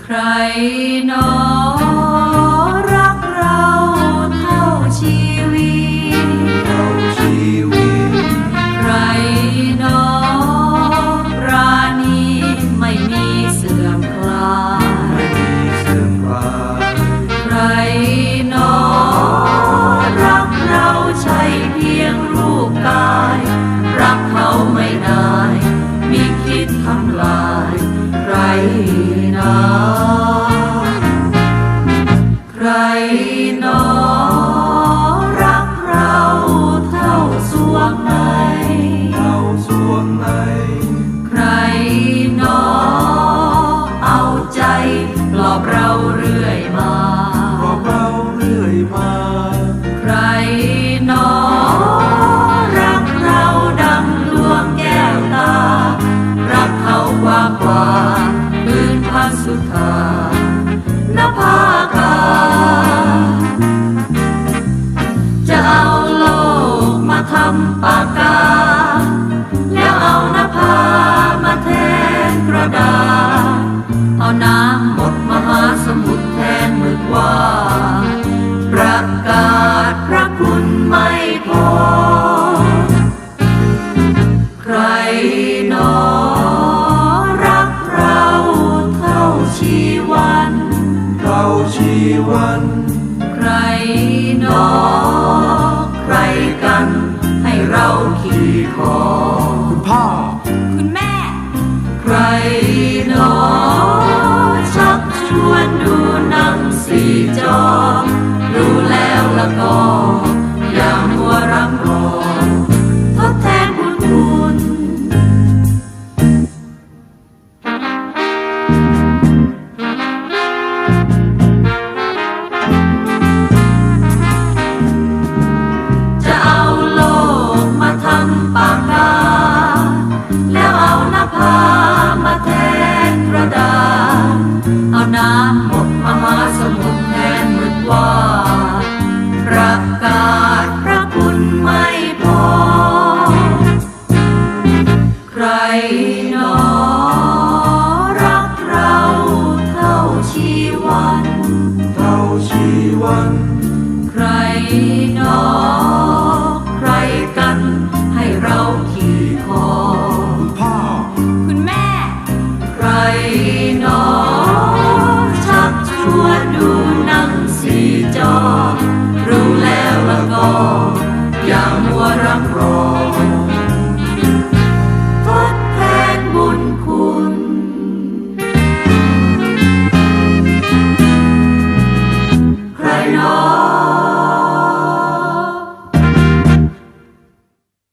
ใครนอรักเราเท่าชีวิตเอาชีวิต ใครนอ ในใครหนอเอาใจปลอบเราเรื่อยมาก็เราเรื่อยมา ใครหนอรักเราดังดวงแก้วตา รักเขากว่ากว่าพื้นพันสุธา ระดาษเอาน้ำหมดมหาสมุทรแทนหมึกว่าประกาศพระคุณไม่พอ ใครหนอรักเราเท่าชีวันเอาชีวัน ใครหนอ รหนอชักชวนดูหนังสีจอ ระดาษเอาน้ำหมดมหาสมุทรแทนหมึกว่า ประกาศพระคุณไม่พอ ใครหนอรักเราเท่าชีวันเอาชีวัน ใครหนอ ล้วละก็อย่ามัวรังรอ